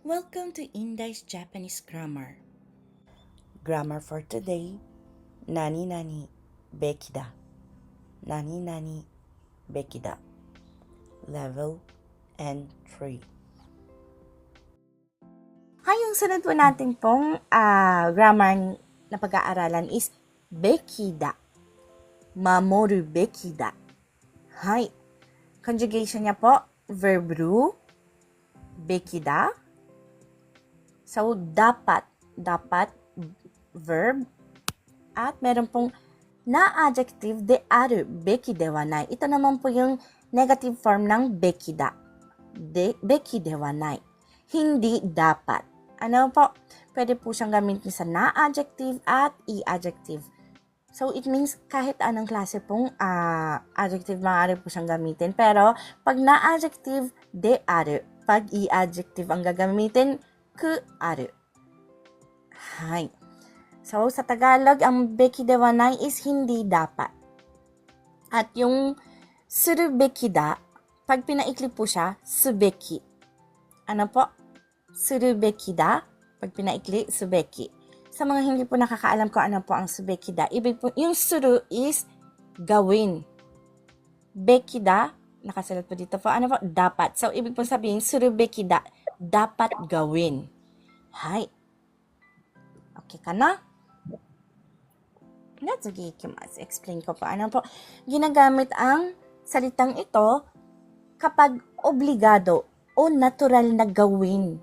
Welcome to Indai's Japanese Grammar. Grammar for today. Nani nani beki da. Nani nani beki da. Level N3. Hi, yung sunod po natin pong ah, grammar na pag-aaralan is beki da. Mamoru beki da. Hi. Conjugation niya po, verb ru, beki da. So, dapat, dapat, verb, at meron pong na-adjective de aru, beki de wa nai. Ito naman po yung negative form ng beki da. De, beki de wa nai. Hindi dapat. Ano po? Pwede po siyang gamitin sa na-adjective at i-adjective. So, it means kahit anong klase pong ah, adjective maaari po siyang gamitin. Pero, pag na-adjective, de aru. Pag i-adjective ang gagamitin, ku aru. Hay. So, sa Tagalog, ang beki de wa nai is hindi dapat. At yung suru beki da, pag pinaikli po siya, subeki. Ano po? Suru beki da. Pag pinaikli, subeki. Sa mga hindi po nakakaalam kung ano po ang subeki da, ibig po, yung suru is gawin. Beki da, nakasulat po dito po, ano po? Dapat. So, ibig po sabihin, suru beki da, dapat gawin. Hay. Okay ka na? Na, sige, ikimasu. Explain ko po. Ano po? Ginagamit ang salitang ito kapag obligado o natural na gawin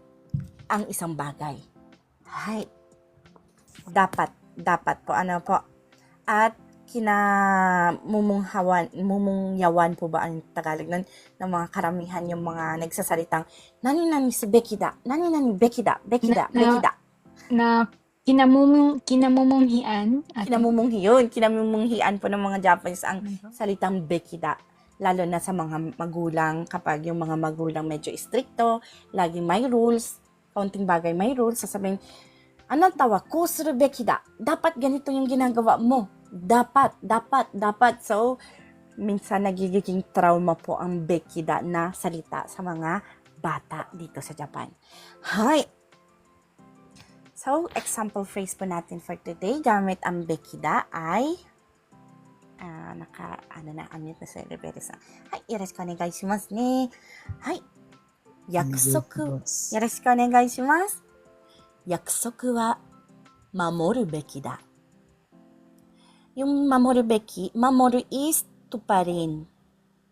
ang isang bagay. Hay. Dapat, dapat po. Ano po? At kinamumunghawan, mumungyawan po ba ang Tagalog nun, ng mga karamihan yung mga nagsasalitang nani nani si beki da, nani nani beki da, beki da, Na- beki da. na kinamumung, kinamumunghian at Kinamumunghi yun. Kinamumunghian po ng mga Japanese ang salitang bekida. Lalo na sa mga magulang, kapag yung mga magulang medyo stricto, laging may rules, kaunting bagay may rules, sasabihin, anong tawa? Kusuru bekida. Dapat ganito yung ginagawa mo. Dapat, dapat, dapat. So, minsan nagiging trauma po ang bekida na salita sa mga bata dito sa Japan. Hi! So, example phrase po natin for today, gamit ang bekida ay, ah, naka, ano na, unmute na sa Rivera sa, Hai, yoroshiku onegai shimasu ne. Hai, yakusoku, yoroshiku onegai shimasu. Yakusoku wa mamoru beki da. Yung mamoru beki, mamoru is tuparin.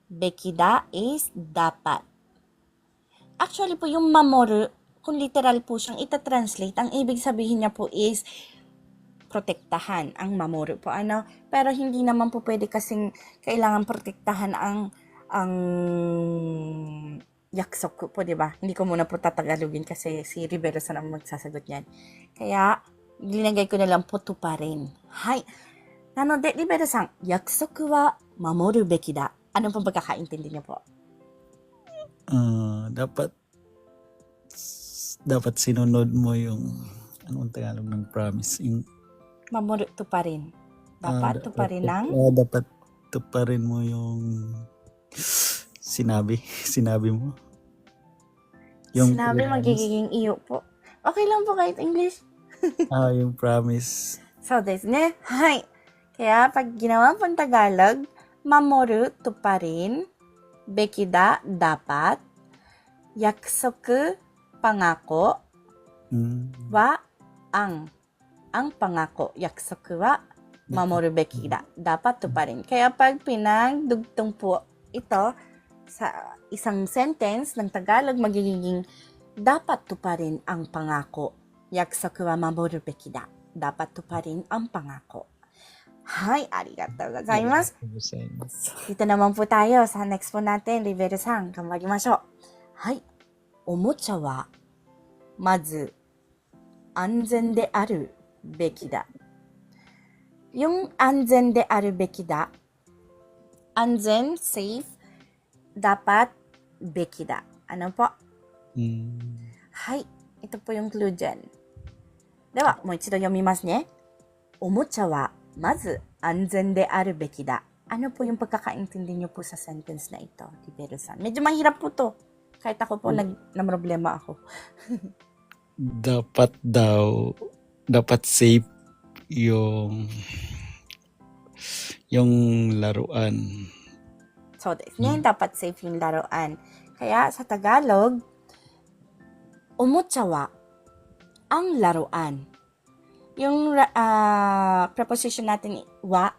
Bekida is dapat. Actually po, yung mamoru, kung literal po siyang itatranslate, ang ibig sabihin niya po is protektahan ang mamoru po ano pero hindi naman po pwede kasing kailangan protektahan ang ang yaksok po, di ba? Hindi ko muna po tatagalugin kasi si Rivero sana magsasagot niyan. Kaya, linagay ko na lang po to pa rin. Hay. Nano de, Rivero san, yakusoku wa mamoru beki da. Anong pong pagkakaintindi niyo po? Ah, dapat dapat sinunod mo yung anong Tagalog ng promise yung Mamoru to pa rin. ah, Dapat to pa rin ang ah, dapat tuparin mo yung sinabi sinabi mo Sinabi promise. magiging iyo po. Okay lang po kahit English. ah yung promise そうですね。はい。 Kaya pag ginawa pang Tagalog, mamoru tuparin, bekida dapat, yaksoku pangako mm, wa ang ang pangako yaksoku wa mamoru bekida dapat tuparin. Kaya pag pinagdugtong po ito sa isang sentence ng Tagalog magiging dapat tuparin ang pangako. Yaksoku wa mamoru bekida. Dapat tuparin ang pangako. はい、ありがとうございます。あとうございます。さん、エクスポナーテン、リベルさん、頑張りましょう。はい、おもちゃは、まず、安全であるべきだ。用安全であるべきだ。安全、safe、だぱ、べきだ。あのぽ。はい、えっと、ぽインクルージョン。では、もう一度読みますね。おもちゃは、まず安全であるべきだ。Ano po yung pagkakaintindi niyo po sa sentence na ito, Libero-san? Medyo mahirap po to. Kahit ako po, nag, na problema ako. Dapat daw, dapat safe yung yung laruan. So, ngayon dapat safe yung laruan. Kaya sa Tagalog, umutsa wa ang laruan. yung uh, ah, preposition natin wa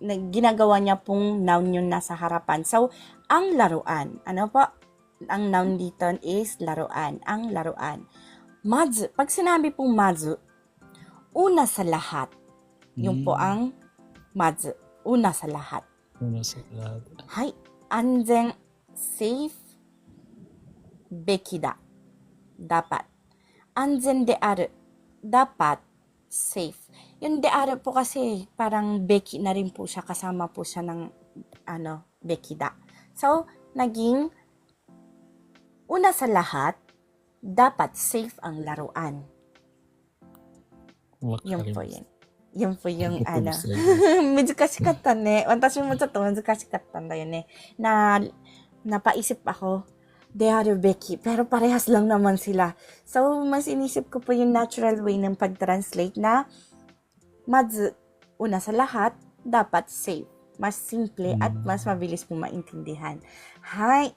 na ginagawa niya pong noun yung nasa harapan. So, ang laruan. Ano po? Ang noun dito is laruan. Ang laruan. Mazu. Pag sinabi pong mazu, una sa lahat. Yung mm. po hmm. ang mazu. Una sa lahat. Una sa lahat. Hai. Anzen, safe, bekida. Dapat. Anzen de aru. Dapat safe. Yung de Deara po kasi parang Becky na rin po siya kasama po siya ng ano, Becky da. So, naging una sa lahat, dapat safe ang laruan. What yun po yun. Yun po yung ano. medyo kasi katan eh. Wanta siya mo sa to, medyo kasi katan yun eh. Na, napaisip ako they are Becky. Pero parehas lang naman sila. So, mas inisip ko po yung natural way ng pag-translate na, mazu, una sa lahat, dapat safe. Mas simple at mas mabilis po maintindihan. Hi!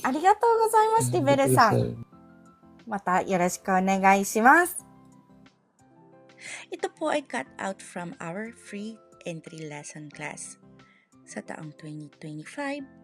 Arigatou gozaimasu, Tibere-san! Mata, yoroshiku onegai shimasu! Ito po ay cut out from our free entry lesson class. Sa taong 2025,